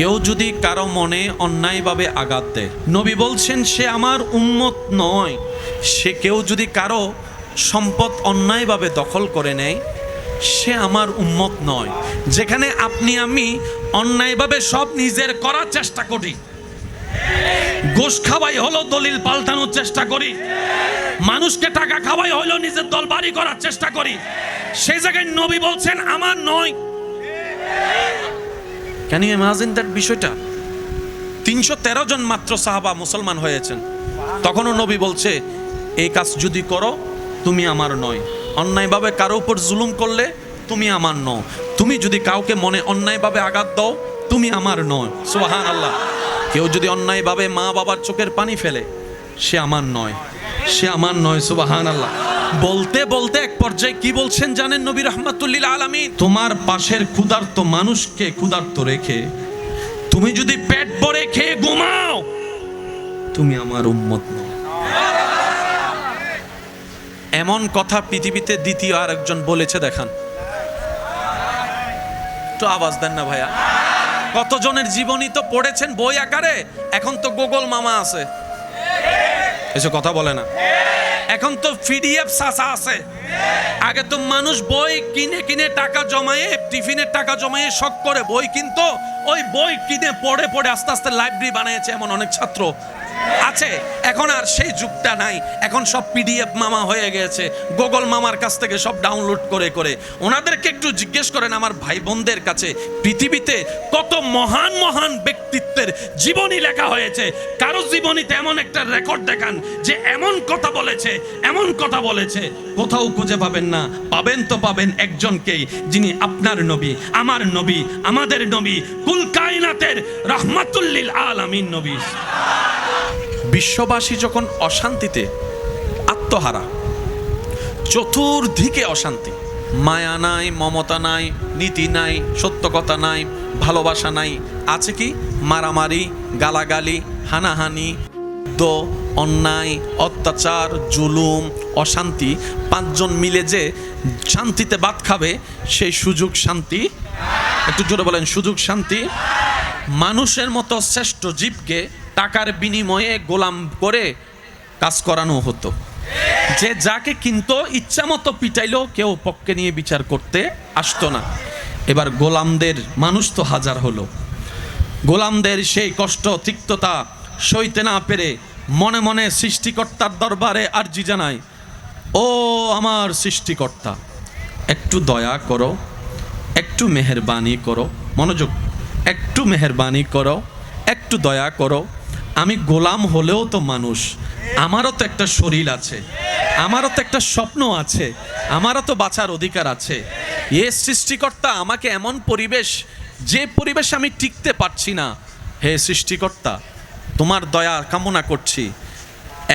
কেউ যদি কারও মনে অন্যায়ভাবে আঘাত দেয়, নবী বলছেন, সে আমার উন্মত নয়। সে কেউ যদি কারও সম্পদ অন্যায়ভাবে দখল করে নেয়, সে আমার উন্মত নয়। যেখানে আপনি, আমি অন্যায়ভাবে সব নিজের করার চেষ্টা করি। ঘুষ খাওয়াই হলো দলিল পাল্টানোর চেষ্টা করি। মানুষকে টাকা খাওয়াই হলো নিজের দল বাড়ি করার চেষ্টা করি। সেই জায়গায় নবী বলছেন, আমার নয়। ক্যান ইউ ইমাজিন দ্যাট বিষয়টা? তিনশো তেরো জন মাত্র সাহাবা মুসলমান হয়েছেন। তখনও নবী বলছে, এই কাজ যদি করো, তুমি আমার নয়। অন্যায়ভাবে কারও উপর জুলুম করলে, তুমি আমার নও। তুমি যদি কাউকে মনে অন্যায়ভাবে আঘাত দাও, তুমি আমার নয় সুবাহান আল্লাহ কেউ যদি অন্যায়ভাবে মা বাবার চোখের পানি ফেলে, সে আমার নয়। সে আমার নয় সুবাহান আল্লাহ বলতে বলতে এক পর্যায়ে কি বলছেন জানেন নবী রহমাতুল্লিল আলমী তোমার পাশের ক্ষুধার্ত মানুষকে ক্ষুধার্ত রেখে, তুমি যদি পেট ভরে খেয়ে ঘুমাও, তুমি আমার উম্মত এমন কথা পৃথিবীতে দ্বিতীয় আর একজন বলেছে, দেখান। একটু আওয়াজ দেন না ভাইয়া। কতজনের জীবনী তো পড়েছেন বই আকারে? এখন তো গোগল মামা আছে। এসে কথা বলে না। এখন তো পিডিএফ সাসা আছে। আগে তো মানুষ বই কিনে কিনে টাকা জমায়ে, টিফিনের টাকা জমায়ে শখ করে বই কিনতো, ওই বই কিনে পড়ে পড়ে আস্তে আস্তে লাইব্রেরি বানিয়েছে এমন অনেক ছাত্র। আছে, এখন আর সেই যুগটা নাই। এখন সব পিডিএফ মামা হয়ে গেছে, গুগল মামার কাছ থেকে সব ডাউনলোড করে করে। ওনাদেরকে একটু জিজ্ঞেস করেন আমার ভাই বোনদের কাছে, পৃথিবীতে কত মহান মহান ব্যক্তিত্বের জীবনী লেখা হয়েছে? কারও জীবনীতে এমন একটা রেকর্ড দেখান যে এমন কথা বলেছে, এমন কথা বলেছে। কোথাও খুঁজে পাবেন না, পাবেন তো পাবেন একজনকেই, যিনি আপনার নবী, আমার নবী, আমাদের নবী, কুল কায়নাতের রহমাতুল্লিল আলামিন নবী। বিশ্ববাসী যখন অশান্তিতে আত্মহারা, চতুর্দিকে অশান্তি। মায়া নাই, মমতা নাই, নীতি নাই, সত্যকতা নাই, ভালোবাসা নাই। আছে কি? মারামারি, গালাগালি, হানাহানি, দ, অন্যায়, অত্যাচার, জুলুম, অশান্তি। পাঁচজন মিলে যে শান্তিতে বাদ খাবে, সেই সুযোগ শান্তি। একটু জোরে বলেন, সুযোগ শান্তি? মানুষের মতো শ্রেষ্ঠ জীবকে টাকার বিনিময়ে গোলাম করে কাজ করানো হতো। যে যাকে কিন্তু ইচ্ছা মতো পিটাইলেও কেউ পক্ষে নিয়ে বিচার করতে আসতো না। এবার গোলামদের মানুষ তো হাজার হলো। গোলামদের সেই কষ্ট, তিক্ততা সইতে না পেরে মনে মনে সৃষ্টিকর্তার দরবারে আর্জি জানায়, ও আমার সৃষ্টিকর্তা, একটু দয়া করো, একটু মেহেরবানি করো, মনোযোগ, একটু মেহেরবানি করো, একটু দয়া করো আমি গোলাম হলেও তো মানুষ। আমারও তো একটা শরীর আছে। আমারও তো একটা স্বপ্ন আছে। আমারও তো বাঁচার অধিকার আছে। এ সৃষ্টিকর্তা আমাকে এমন পরিবেশ, যে পরিবেশে আমি টিকতে পারছি না। হে সৃষ্টিকর্তা, তোমার দয়া কামনা করছি।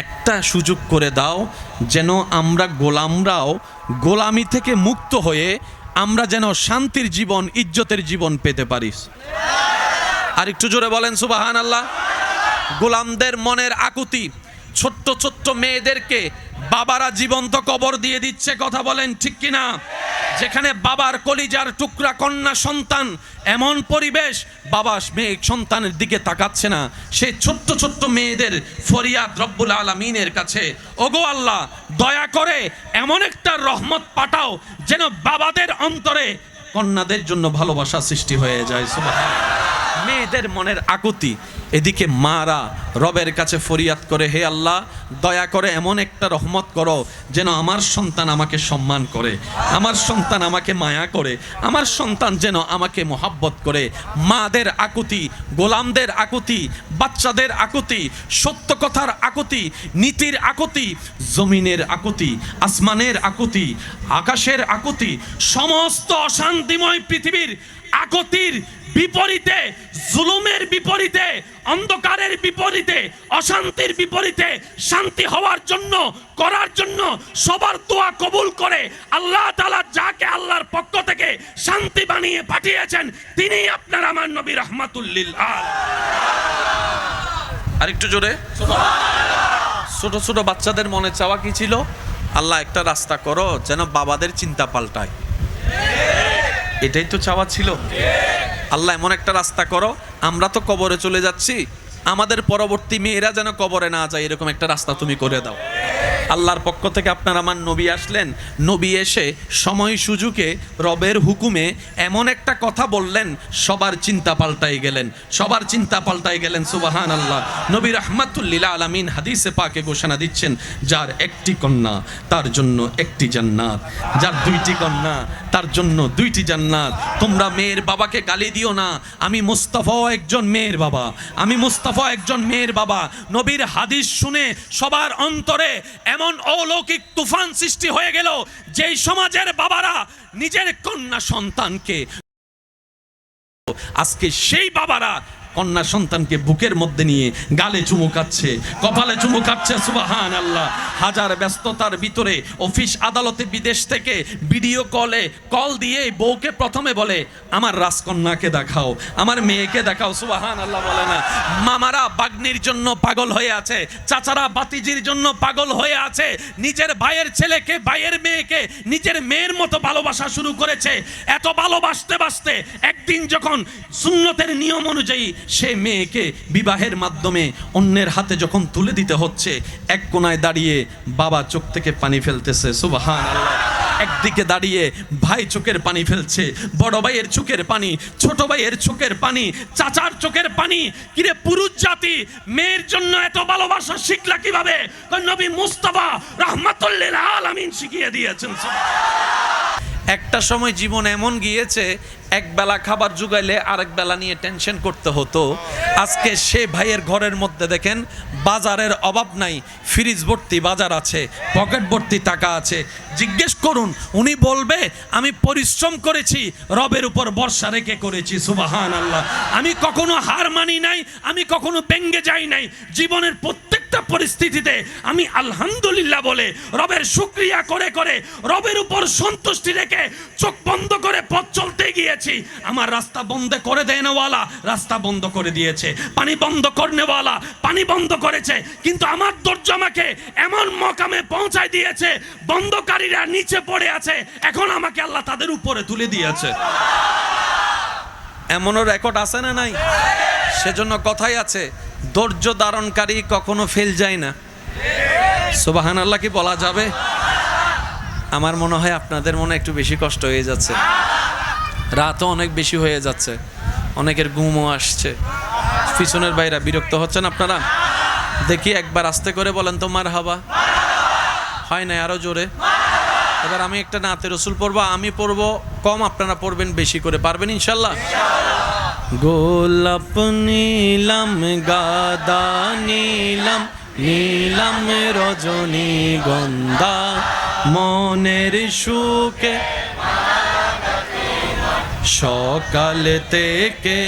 একটা সুযোগ করে দাও, যেন আমরা গোলামরাও গোলামি থেকে মুক্ত হয়ে আমরা যেন শান্তির জীবন, ইজ্জতের জীবন পেতে পারি। আর একটু জোরে বলেন সুবাহান আল্লাহ গোলামদের মনের আকুতি, ছোট্ট ছোট্ট মেয়েদেরকে বাবারা জীবন্ত কবর দিয়ে দিচ্ছে কথা বলেন ঠিক কিনা? যেখানে বাবার কলিজার টুকরা কন্যা সন্তান, এমন পরিবেশ বাবা মেয়ে সন্তানের দিকে তাকাচ্ছে না। সেই ছোট্ট ছোট্ট মেয়েদের ফরিয়াদ রব্বুল আলমিনের কাছে, ওগো আল্লাহ, দয়া করে এমন একটা রহমত পাঠাও যেন বাবাদের অন্তরে কন্যাদের জন্য ভালোবাসা সৃষ্টি হয়ে যায়। মেয়েদের মনের আকুতি এদিকে মারা রবের কাছে ফরিয়াদ করে, হে আল্লাহ, দয়া করে এমন একটা রহমত করো যেন আমার সন্তান আমাকে সম্মান করে, আমার সন্তান আমাকে মায়া করে, আমার সন্তান যেন আমাকে মোহাব্বত করে। মাদের আকুতি, গোলামদের আকুতি, বাচ্চাদের আকুতি, সত্য কথার আকুতি, নীতির আকুতি, জমিনের আকুতি, আসমানের আকুতি, আকাশের আকুতি, সমস্ত অশান্তিময় পৃথিবীর আকুতির বিপরীতে, জুলুমের বিপরীতে, অন্ধকারের বিপরীতে, অশান্তির বিপরীতে শান্তি হওয়ার জন্য, করার জন্য সবার দোয়া কবুল করে আল্লাহ তাআলা যাকে আল্লাহর পক্ষ থেকে শান্তি বানিয়ে পাঠিয়েছেন তিনি আপনার আমার নবী আর একটু জোরে। ছোট ছোট বাচ্চাদের মনে চাওয়া কি ছিল? আল্লাহ একটা রাস্তা করো, যেন বাবাদের চিন্তা পাল্টায়। এটাই তো চাওয়া ছিল। আল্লাহ এমন একটা রাস্তা করো, আমরা তো কবরে চলে যাচ্ছি, আমাদের পরবর্তী মেয়েরা যেন কবরে না যায়, এরকম একটা রাস্তা তুমি করে দাও। আল্লাহর পক্ষ থেকে আপনার আমার নবী আসলেন। নবী এসে সময় সুযোগে রবের হুকুমে এমন একটা কথা বললেন, সবার চিন্তা পাল্টাই গেলেন, সবার চিন্তা পাল্টাই গেলেন সুবাহান আল্লাহ নবী রহমাতুল্লিলা আলামিন হাদিসে পাকে ঘোষণা দিচ্ছেন, যার একটি কন্যা, তার জন্য একটি জান্নাত। যার দুইটি কন্যা, তার জন্য দুইটি জান্নাত। তোমরা মেয়ের বাবাকে গালি দিও না, আমি মুস্তাফাও একজন মেয়ের বাবা, আমি মুস্তাফা একজন মেয়ের বাবা। নবীর হাদিস শুনে সবার অন্তরে এমন অলৌকিক তুফান সৃষ্টি হয়ে গেল, যেই সমাজের বাবারা নিজের কন্যা সন্তানকে, আজকে সেই বাবারা কন্যা সন্তানকে বুকের মধ্যে নিয়ে গালে চুমু খাচ্ছে, কপালে চুমু খাচ্ছে সুবাহান আল্লাহ হাজার ব্যস্ততার ভিতরে অফিস আদালতে বিদেশ থেকে ভিডিও কলে, কল দিয়ে বউকে প্রথমে বলে, আমার রাজকন্যাকে দেখাও, আমার মেয়েকে দেখাও। সুবাহান আল্লাহ বলে না। মামারা বাগ্নির জন্য পাগল হয়ে আছে, চাচারা বাতিজির জন্য পাগল হয়ে আছে, নিজের ভাইয়ের ছেলেকে, ভাইয়ের মেয়েকে, নিজের মেয়ের মতো ভালোবাসা শুরু করেছে। এত ভালোবাসতে বাসতে একদিন যখন সুন্নতের নিয়ম অনুযায়ী সে মেয়েকে বিবাহের মাধ্যমে অন্যের হাতে যখন তুলে দিতে হচ্ছে, এক কোনায় দাঁড়িয়ে বাবা চোখ থেকে পানি ফেলতেছে। সুবাহান একদিকে দাঁড়িয়ে ভাই চোখের পানি ফেলছে, বড় ভাইয়ের চোখের পানি, ছোট ভাইয়ের চোখের পানি, চাচার চোখের পানি। কিরে পুরুষ জাতি, মেয়ের জন্য এত ভালোবাসা শিখলা কীভাবে? নবী মুস্তাফা রহমাতুল্লিল আলামিন শিখিয়ে দিয়েছেন। একটা সময় জীবন এমন গিয়েছে, এক বেলা খাবার জুগাইলে আরেক বেলা নিয়ে টেনশন করতে হতো। আজকে সে ভাইয়ের ঘরের মধ্যে দেখেন, বাজারের অভাব নাই ফ্রিজ ভর্তি বাজার আছে পকেট ভর্তি টাকা আছে। জিজ্ঞেস করুন, উনি বলবে, আমি পরিশ্রম করেছি, রবের উপর বর্ষা রেখে করেছি সুবাহান আল্লাহ আমি কখনো হার মানি নাই, আমি কখনো ব্যঙ্গে যাই নাই। জীবনের প্রত্যেকটা পরিস্থিতিতে আমি আলহামদুলিল্লাহ বলে রবের শুক্রিয়া করে করে রবের উপর সন্তুষ্টি রেখে চোখ বন্ধ করে পথ চলতে গিয়েছি। আমার রাস্তা বন্ধ করে দেনওয়ালা রাস্তা বন্ধ করে দিয়েছে। পানি বন্ধ করনেওয়ালা, পানি বন্ধ করেছে। কিন্তু আমার ধৈর্য আমাকে এমন মকামে পৌঁছায় দিয়েছে, বন্ধকারীরা নিচে পড়ে আছে, এখন আমাকে আল্লাহ তাদের উপরে তুলে দিয়েছে। এমনও রেকর্ড আছে না নাই? সেজন্য কথাই আছে ধৈর্য ধারণকারী কখনো ফেল যায় না। সুবাহান আল্লাহ কি বলা যাবে? আমার মনে হয় আপনাদের মনে একটু বেশি কষ্ট হয়ে যাচ্ছে। রাতও অনেক বেশি হয়ে যাচ্ছে। অনেকের ঘুমও আসছে। পিছনের বাইরা বিরক্ত হচ্ছেন আপনারা? দেখি একবার আস্তে করে বলেন তো মার হাবা হয় না আরও জোরে? এবার আমি একটা নাতে রসুল পড়ব, আমি পড়ব, কম আপনারা পড়বেন বেশি করে। পারবেন ইনশাল্লাহ? গোলাপ নীলাম গাদা নীলাম নীলাম রজনী গন্ধা মনের সুখে সকাল থেকে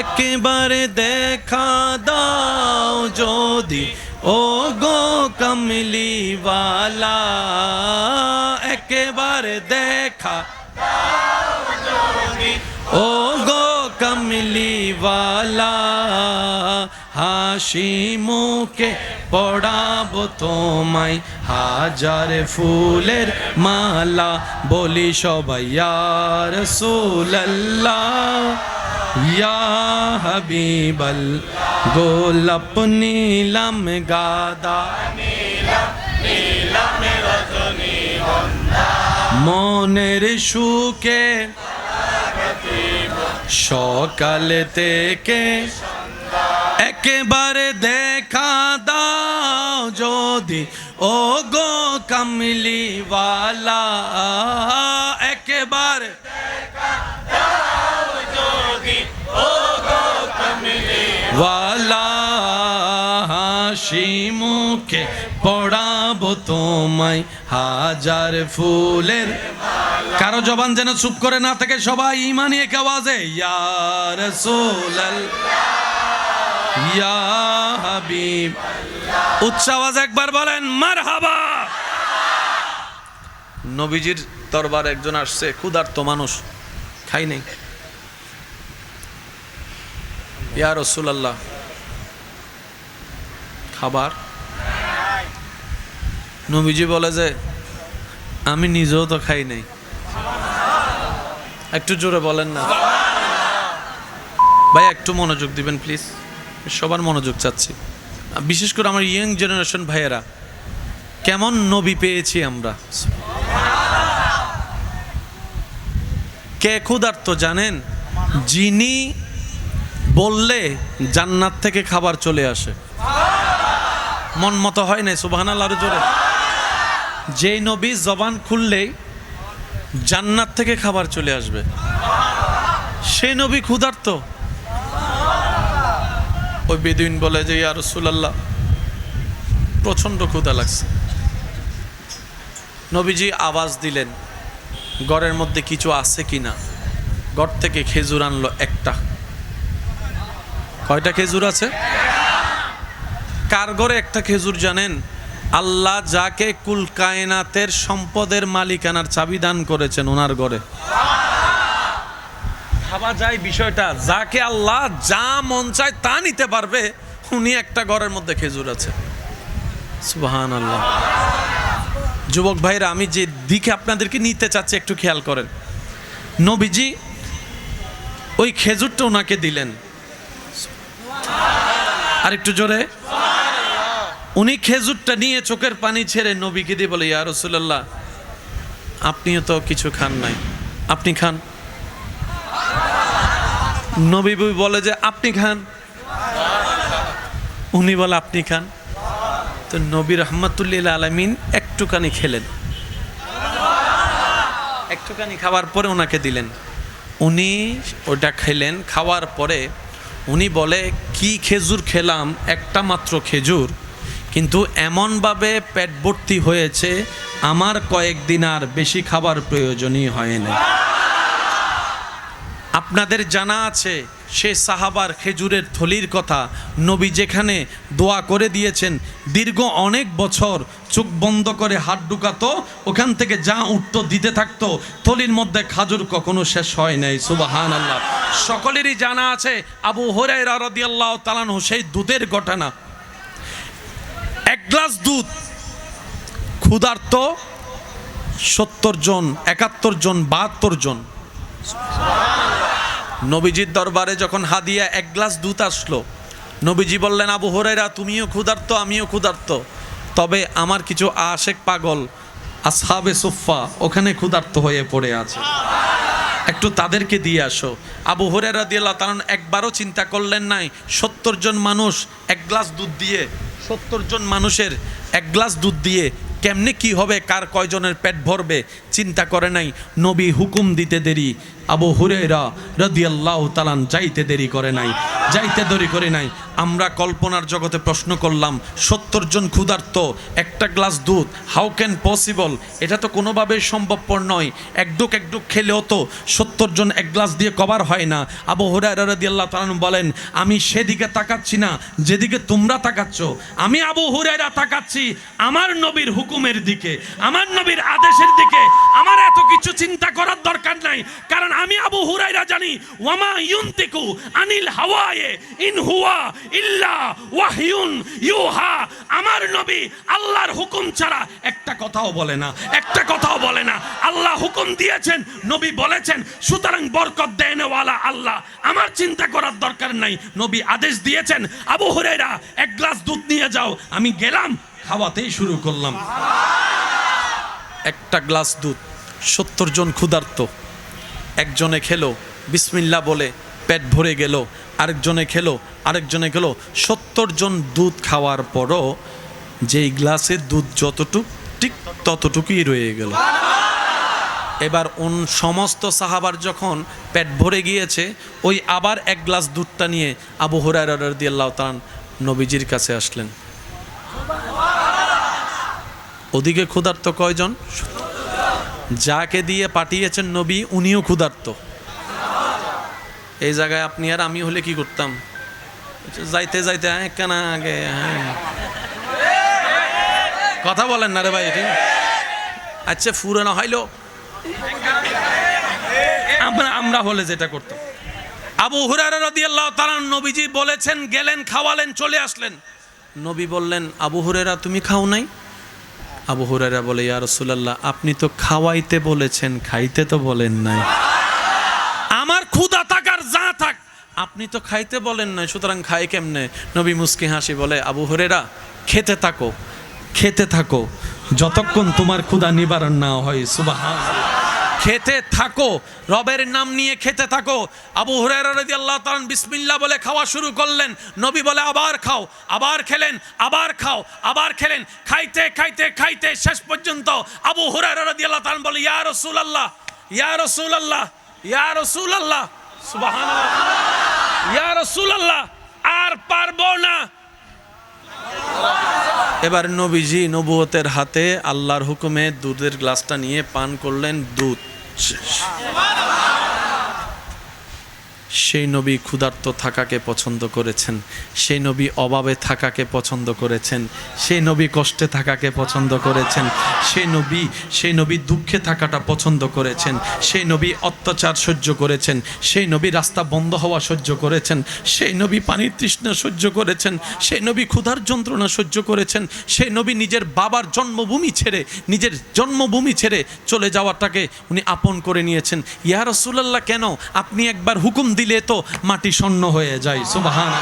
একেবারে দেখা দাও যদি ও গো কমলিওয়ালা একেবারে দেখা ও গো কমলিওয়ালা, হাসি মুখে পড়াবো তোমায়। হাজার ফুলের মালা বলি সবাই ইয়ার সুল্লাহ ইয়া হাবিবল, গোলাপ নীলম গাদা। মনের সুখে সকাল থেকে একেবারে দেখা দাও যদি ও গো কামলিওয়ালা। একেবারে ওয়ালা হাসি মুখে পড়াবো তোমায় হাজার ফুলের। কারও জবান যেন চুপ করে না থাকে সবাই ইমানি এক আওয়াজে ইয়ার সোলাল ইয়া হাবিব উচ্চ আওয়াজ একবার বলেন, মারহাবা! নবীজির দরবার একজন আসছে, ক্ষুধার্ত মানুষ, খাই নেই। ইয়া রসুলাল্লাহ, খাবার নবীজি বলে যে, আমি নিজেও তো খাই নাই। একটু জোরে বলেন না। ভাই, একটু মনোযোগ দিবেন, প্লিজ। সবার মনোযোগ চাচ্ছি। বিশেষ করে আমার ইয়াং জেনারেশন ভাইয়েরা, কেমন নবী পেয়েছি আমরা? কে ক্ষুধার্ত জানেন? যিনি বললে জান্নাত থেকে খাবার চলে আসে। মন মতো হয় না সুবাহান আল্লাহর জোরে। যেই নবী জবান খুললেই জান্নাত থেকে খাবার চলে আসবে। সেই নবী ক্ষুধার্ত। ওই বেদুইন বলে যে, ইয়া রসুলাল্লাহ, প্রচণ্ড ক্ষুধা লাগছে। নবীজি আওয়াজ দিলেন, ঘরের মধ্যে কিছু আছে কি না? ঘর থেকে খেজুর আনলো একটা। কয়টা খেজুর আছে? কার ঘরে একটা খেজুর জানেন? আল্লাহ যাকে কুল কায়নাতের সম্পদের মালিকানার চাবি দান করেছেন ওনার ঘরে। ভাবা যায় বিষয়টা, যাকে আল্লাহ যা মন চায় তা নিতে পারবে, উনি একটা ঘরের মধ্যে খেজুর আছে। সুবাহান আল্লাহ যুবক ভাইরা, আমি যে দিকে আপনাদেরকে নিতে চাচ্ছি, একটু খেয়াল করেন। নবীজি ওই খেজুরটা ওনাকে দিলেন। আর একটু জোরে। উনি খেজুরটা নিয়ে চোখের পানি ছেড়ে নবীকে দিয়ে বলে, ইয়া রসুল্লাহ আপনিও তো কিছু খান নাই। আপনি খান? নবী বলে যে, আপনি খান? উনি বলে, আপনি খান? তো নবী রহমতুল্লিল আলমিন একটুখানি খেলেন। একটুখানি খাওয়ার পরে ওনাকে দিলেন। উনি ওটা খেলেন, খাওয়ার পরে উনি বলে, কি খেজুর খেলাম? একটা মাত্র খেজুর। কিন্তু এমনভাবে পেট ভর্তি হয়েছে, আমার কয়েকদিন আর বেশি খাবার প্রয়োজনই হয় না আপনাদের জানা আছে, সে সাহাবার খেজুরের থলির কথা নবী যেখানে দোয়া করে দিয়েছেন, দীর্ঘ অনেক বছর চোখ বন্ধ করে হাত ঢুকাতো, ওখান থেকে যা উঠতো, দিতে থাকতো, থলির মধ্যে খাজুর কখনো শেষ হয় নাই সুবাহান আল্লাহ সকলেরই জানা আছে, আবু হরাই রাদিয়াল্লাহু তালানহ সেই দুধের ঘটনা। গ্লাস দুধ। ক্ষুধার্ত সত্তর জন, একাত্তর জন, বাহাত্তর জন। নবীজির দরবারে যখন হাদিয়া এক গ্লাস দুধ আসলো, নবীজি বললেন, আবু হরাইরা তুমিও ক্ষুধার্ত, আমিও ক্ষুধার্ত। তবে আমার কিছু আশেক পাগল, আসহাবে সুফা ওখানে ক্ষুধার্ত হয়ে পড়ে আছে। একটু তাদেরকে দিয়ে আসো। আবু হরেরা দিয়ে তারণ একবারও চিন্তা করলেন নাই, সত্তর জন মানুষ এক গ্লাস দুধ দিয়ে, সত্তর জন মানুষের এক গ্লাস দুধ দিয়ে কেমনে কি হবে, কার কয়জনের পেট ভরবে, চিন্তা করে নাই। নবী হুকুম দিতে দেরি আবু হুরেরা রদিয়াল্লাহ তালান যাইতে দেরি করে নাই, যাইতে দেরি করে নাই। আমরা কল্পনার জগতে প্রশ্ন করলাম, সত্তর জন ক্ষুধার্ত, একটা গ্লাস দুধ হাউ ক্যান পসিবল এটা তো কোনোভাবেই সম্ভবপর নয়। একডুক একডুক খেলেও তো সত্তর জন এক গ্লাস দিয়ে কভার হয় না। আবু হুরায়রা রাদিয়াল্লাহু তালান বলেন, আমি সেদিকে তাকাচ্ছি না, যেদিকে তোমরা তাকাচ্ছ। আমি আবু হুরায়রা তাকাচ্ছি আমার নবীর হুকুমের দিকে, আমার নবীর আদেশের দিকে। আমার এত কিছু চিন্তা করার দরকার নাই, কারণ আমি আবু হুরাইরা জানি, ওয়ামা ইউনতিকু আনিল হাওয়ায়ে, ইন হুয়া ইল্লা ওয়াহিউন ইউহা। আমার নবী আল্লাহর হুকুম ছাড়া একটা কথাও বলে না, একটা কথাও বলে না। আল্লাহ হুকুম দিয়েছেন, নবী বলেছেন, সুতরাং বরকত দেনওয়ালা আল্লাহ। আমার চিন্তা করার দরকার নাই, নবী আদেশ দিয়েছেন, আবু হুরাইরা এক গ্লাস দুধ নিয়ে যাও। আমি গেলাম, খাওয়াতেই শুরু করলাম। একটা গ্লাস দুধ, সত্তর জন ক্ষুধার্ত। একজনে খেলো, বিসমিল্লা বলে পেট ভরে গেল, আরেকজনে খেলো আরেকজনে খেলো। সত্তর জন দুধ খাওয়ার পরও যেই গ্লাসে দুধ যতটুক, ঠিক ততটুকুই রয়ে গেল। এবার অন সমস্ত সাহাবার যখন পেট ভরে গিয়েছে, ওই আবার এক গ্লাস দুধটা নিয়ে আবু হরার দিয়ে আল্লাহ তান নবীজির কাছে আসলেন। ওদিকে ক্ষুধার্ত কয়জন? যাকে দিয়ে পাঠিয়েছেন নবী, উনিও ক্ষুধার্ত। এই জায়গায় আপনি আর আমি হলে কি করতাম? যাইতে যাইতে হ্যাঁ কেন আগে হ্যাঁ। কথা বলেন না রে ভাই, ঠিক? আচ্ছা ফুরানো হইল। আমরা আমরা হলে যেটা করতাম। আবু হুরারা রাদিয়াল্লাহু তাআলা নবীজি বলেছেন, গেলেন, খাওয়ালেন, চলে আসলেন। নবী বললেন, আবু হুরেরা তুমি খাও নাই? আবু হুরারা বলে, ইয়া রাসূলুল্লাহ, আপনি তো খাওয়াইতে বলেছেন, খাইতে তো বলেন নাই। আমার ক্ষুদা থাকার যা থাক, আপনি তো খাইতে বলেন নাই, সুতরাং খাই কেমনে? নবী মুস্কি হাসি বলে, আবু হরেরা খেতে থাকো খেতে থাকো। যতক্ষণ তোমার ক্ষুদা নিবারণ না হয় সুবাহ খেতে থাকো। রবের নাম নিয়ে খেতে থাকো। আবু হুরায়রা আল্লাহ তাআলা বিসমিল্লা বলে খাওয়া শুরু করলেন। নবী বলে, আবার খাও, আবার খেলেন, আবার খাও, আবার খেলেন। খাইতে খাইতে খাইতে শেষ পর্যন্ত আবু হুরায়রা রাদিয়াল্লাহু তাআলা বলে, ইয়া রাসূলুল্লাহ ইয়া রাসূলুল্লাহ ইয়া রাসূলুল্লাহ, সুবহানাল্লাহ, ইয়া রাসূলুল্লাহ, আর পারব না। এবার নবীজি নবুয়তের হাতে আল্লাহর হুকুমে দুধের গ্লাসটা নিয়ে পান করলেন দুধ। শেষ। সেই নবী ক্ষুধার্ত থাকাকে পছন্দ করেছেন, সেই নবী অভাবে থাকাকে পছন্দ করেছেন, সেই নবী কষ্টে থাকাকে পছন্দ করেছেন, সেই নবী সেই নবী দুঃখে থাকাটা পছন্দ করেছেন, সেই নবী অত্যাচার সহ্য করেছেন, সেই নবী রাস্তা বন্ধ হওয়া সহ্য করেছেন, সেই নবী পানির তৃষ্ণা সহ্য করেছেন, সেই নবী ক্ষুধার যন্ত্রণা সহ্য করেছেন, সেই নবী নিজের বাবার জন্মভূমি ছেড়ে, নিজের জন্মভূমি ছেড়ে চলে যাওয়াটাকে উনি আপন করে নিয়েছেন। ইয়া রাসূলুল্লাহ, কেন আপনি একবার হুকুম দিলে তো মাটি স্বর্ণ হয়ে যায় সুবাহান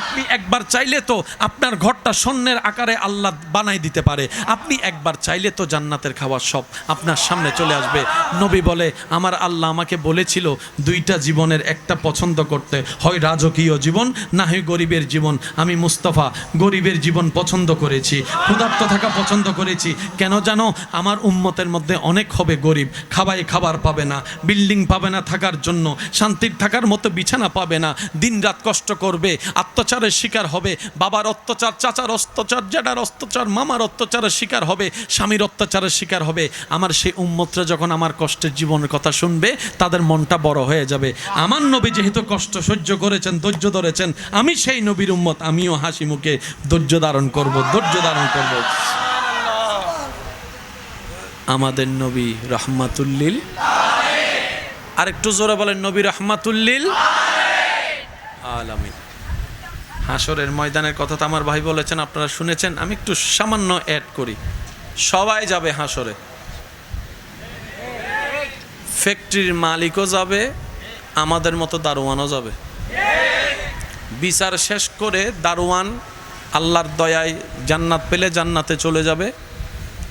আপনি একবার চাইলে তো আপনার ঘরটা স্বর্ণের আকারে আল্লাহ বানাই দিতে পারে। আপনি একবার চাইলে তো জান্নাতের খাবার সব আপনার সামনে চলে আসবে। নবী বলে, আমার আল্লাহ আমাকে বলেছিল দুইটা জীবনের একটা পছন্দ করতে। হয় রাজকীয় জীবন, না হয় গরিবের জীবন। আমি মুস্তফা, গরিবের জীবন পছন্দ করেছি। ক্ষুধার্ত থাকা পছন্দ করেছি। কেন জানো, আমার উম্মতের মধ্যে অনেক হবে গরিব। খাবাই খাবার পাবে না, বিল্ডিং পাবে না থাকার জন্য, শান্তির থাকার মতো বিছানা পাবে না, দিনরাত কষ্ট করবে অত্যাচারের শিকার হবে, বাবার অত্যাচার, চাচার অত্যাচার জ্যাডার অত্যাচার, মামার অত্যাচারের শিকার হবে, স্বামীর অত্যাচারের শিকার হবে। আমার সেই উম্মতরা যখন আমার কষ্টের জীবনের কথা শুনবে, তাদের মনটা বড় হয়ে যাবে। আমার নবী যেহেতু কষ্ট সহ্য করেছেন, ধৈর্য ধরেছেন, আমি সেই নবীর উম্মত, আমিও হাসি মুখে ধৈর্য ধারণ করব, ধৈর্য ধারণ করব। আমাদের নবী রহমাতুল্লিল আর একটু জোরে বলেন, নবী রহমাতুল্লিল আলামিন। হাসরের ময়দানের কথা তো আমার ভাই বলেছেন, আপনারা শুনেছেন, আমি একটু সামান্য অ্যাড করি। সবাই যাবে হাসরে ফ্যাক্টরির মালিকও যাবে, আমাদের মতো দারোয়ানও যাবে। বিচার শেষ করে দারোয়ান আল্লাহর দয়ায় জান্নাত পেলে জান্নাতে চলে যাবে,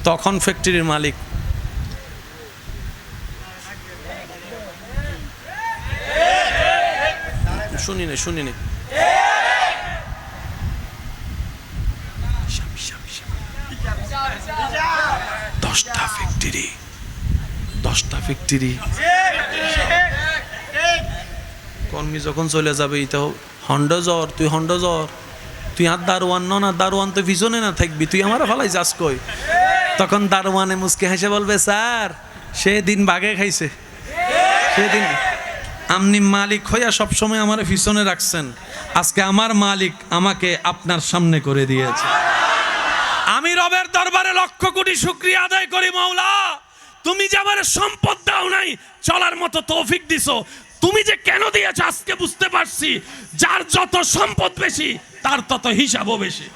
তখন ফ্যাক্টরির মালিক শুনি নে শুনি নে। দশটা ফ্যাক্টরি দশটা ফ্যাক্টরি কর্মী যখন চলে যাবে তো হন্ড জ্বর, তুই হন্ড জ্বর। তুই আর দারোয়ান ন না দারোয়ান তো পিছনে না থাকবি, তুই আমার ফালাই যাস কই তখন দারোয়ানে মুসকে হেসে বলবে, স্যার সে দিন বাগে খাইছে। সেদিন আপনি মালিক হইয়া সবসময় আমার পিছনে রাখছেন। আজকে আমার মালিক আমাকে আপনার সামনে করে দিয়েছে। আমি রবের দরবারে লক্ষ কোটি শুক্রিয়া আদায় করি, মাওলা। তুমি যে আমার সম্পদ দাও নাই, চলার মতো তৌফিক দিছো। তুমি যে কেন দিয়েছ, আজকে বুঝতে পারছি। যার যত সম্পদ বেশি, তার তত হিসাবও বেশি।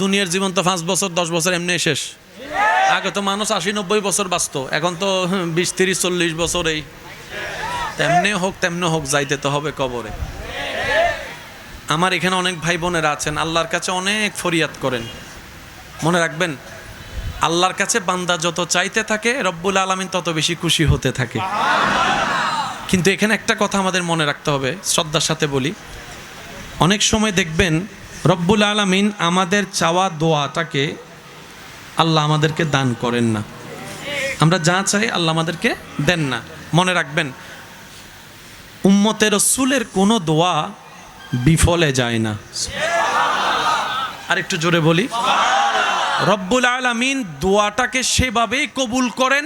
দুনিয়ার জীবন তো পাঁচ বছর, দশ বছর এমনি শেষ। আগে তো মানুষ আশি নব্বই বছর বাঁচত। এখন তো বিশ, তিরিশ, চল্লিশ বছর এই তেমনি হোক তেমনি হোক, যাইতে তো হবে কবরে। আমার এখানে অনেক ভাই বোনেরা আছেন, আল্লাহর কাছে অনেক ফরিয়াদ করেন। মনে রাখবেন, আল্লাহর কাছে বান্দা যত চাইতে থাকে, রব্বুল আলমিন তত বেশি খুশি হতে থাকে। কিন্তু এখানে একটা কথা আমাদের মনে রাখতে হবে, শ্রদ্ধার সাথে বলি। অনেক সময় দেখবেন, রব্বুল আলমিন আমাদের চাওয়া দোয়াটাকে আল্লাহ আমাদেরকে দান করেন না। আমরা যা চাই আল্লাহ আমাদেরকে দেন না। মনে রাখবেন উম্মতের রসুলের কোনো দোয়া বিফলে যায় না। আর একটু জোরে বলি। রব্বুল আলামিন দোয়াটাকে সেভাবেই কবুল করেন,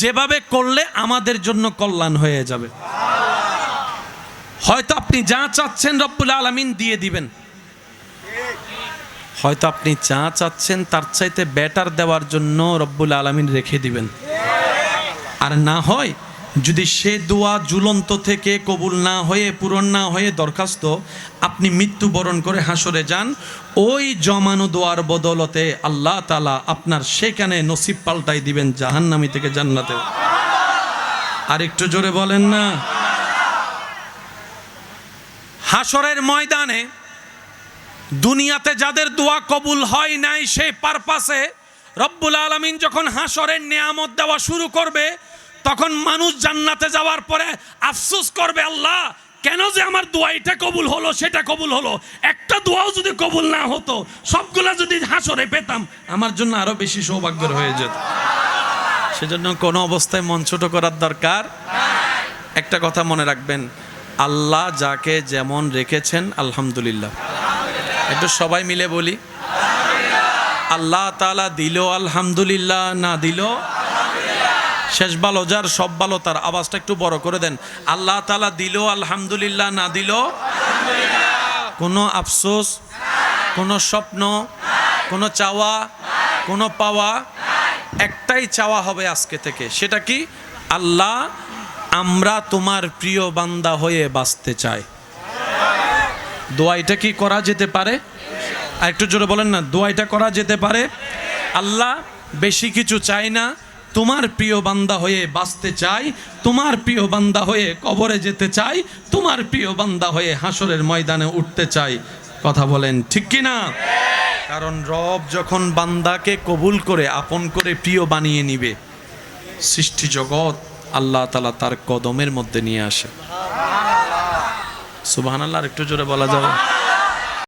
যেভাবে করলে আমাদের জন্য কল্যাণ হয়ে যাবে। হয়তো আপনি যা চাচ্ছেন রব্বুল আলামিন দিয়ে দিবেন। হয়তো আপনি যা চাচ্ছেন তার চাইতে বেটার দেওয়ার জন্য রব্বুল আলামিন রেখে দিবেন। আর না হয় যদি সে দোয়া জুলন্ত থেকে কবুল না হয়ে, পূরণ না হয়ে দরখাস্ত, আপনি মৃত্যুবরণ করে হাসরে যান, ওই জমানো দোয়ার বদলতে আল্লাহ তালা আপনার সেখানে নসিব পাল্টাই দিবেন জাহান্নামি থেকে জান্নাতে আর একটু জোরে বলেন না। হাসরের ময়দানে দুনিয়াতে যাদের দোয়া কবুল হয় নাই সেই পারপাসে রব্বুল আলমিন যখন হাসরের নিয়ামত দেওয়া শুরু করবে তখন মানুষ জান্নাতে যাওয়ার পরে আফসোস করবে, আল্লাহ, কেন যে আমার দোয়া এটা কবুল হলো, সেটা কবুল হলো? একটা দোয়াও যদি কবুল না হতো, সবগুলা যদি হাসরে পেতাম, আমার জন্য আরও বেশি সৌভাগ্যের হয়ে যেত। সেজন্য কোনো অবস্থায় মন ছোট করার দরকার একটা কথা মনে রাখবেন, আল্লাহ যাকে যেমন রেখেছেন, আলহামদুলিল্লাহ। একটু সবাই মিলে বলি, আল্লাহ তালা দিল আলহামদুলিল্লাহ, না দিল শেষ ভালো, যার সব ভালো, তার আওয়াজটা একটু বড় করে দেন। আল্লাহ তালা দিল, আলহামদুলিল্লাহ, না দিল? কোনো আফসোস? কোনো স্বপ্ন? কোনো চাওয়া? কোনো পাওয়া? একটাই চাওয়া হবে আজকে থেকে। সেটা কি? আল্লাহ আমরা তোমার প্রিয় বান্দা হয়ে বাঁচতে চাই। দোয়াইটা কি করা যেতে পারে? আর একটু জোরে বলেন না দোয়াইটা করা যেতে পারে? আল্লাহ বেশি কিছু চাই না। তোমার প্রিয় বান্দা হয়ে বাঁচতে চাই, তোমার প্রিয় বান্দা হয়ে কবরে যেতে চাই, তোমার প্রিয় বান্দা হয়ে হাসরের ময়দানে উঠতে চাই। কথা বলেন, ঠিক কি না? কারণ রব যখন বান্দাকে কবুল করে, আপন করে প্রিয় বানিয়ে নিবে, সৃষ্টি জগৎ আল্লাহ তালা তার কদমের মধ্যে নিয়ে আসে। সুবাহ আল্লাহ একটু জোরে বলা যাবে?